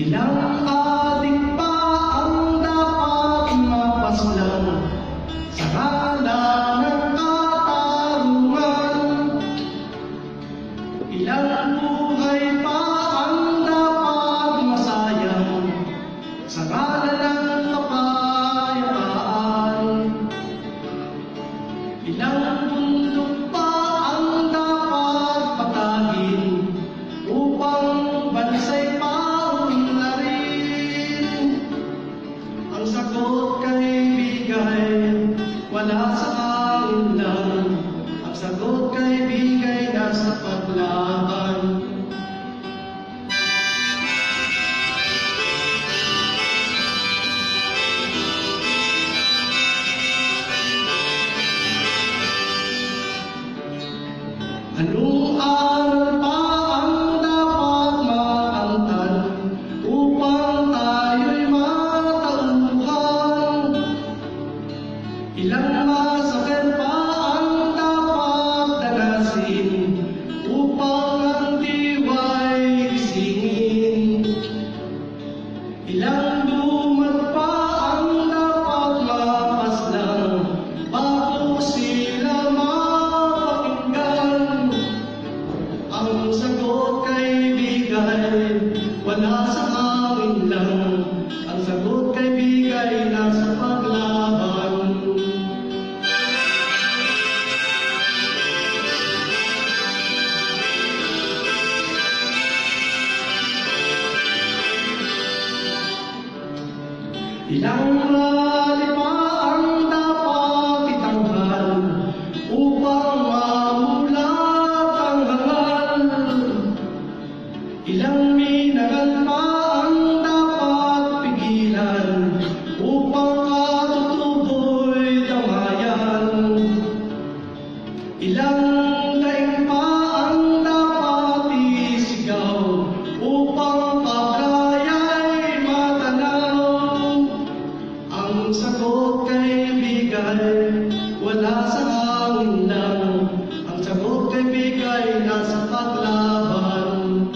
Ilang adik pa ang dapat mapaslang sa kala ng katarungan. Ilang buhay wala sa hangin lang. Ang sagot kay bigay, nasa paglaban. Ilang masakit pa ang dapat danasin upang ang? Ilang dumat pa ang dapat mapaslang bago sila mapakinggan? Ang sagot kay bigay, wala sa Ilang rally pa ang dapat itanghal upang mamulat ang hangal. Ilang minagal pa sa lang. Ang sagot kay bigay, nasa paglaban.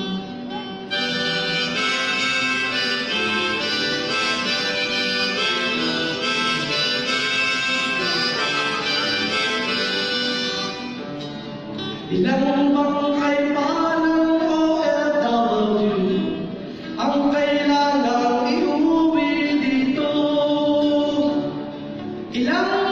Ilang bangkay pa ng OFW ang kailangang iuwi dito. Ilang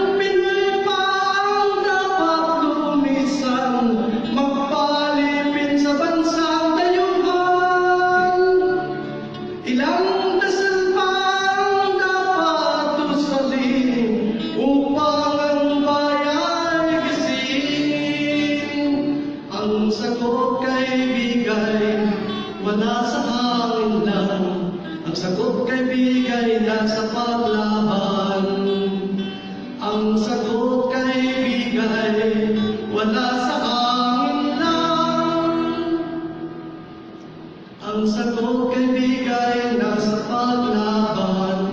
nasa hangin lang Ang sagot kaibigan ay nasa paglaban. Ang sagot kaibigan ay wala sa hangin lang Ang sagot kaibigan ay nasa paglaban.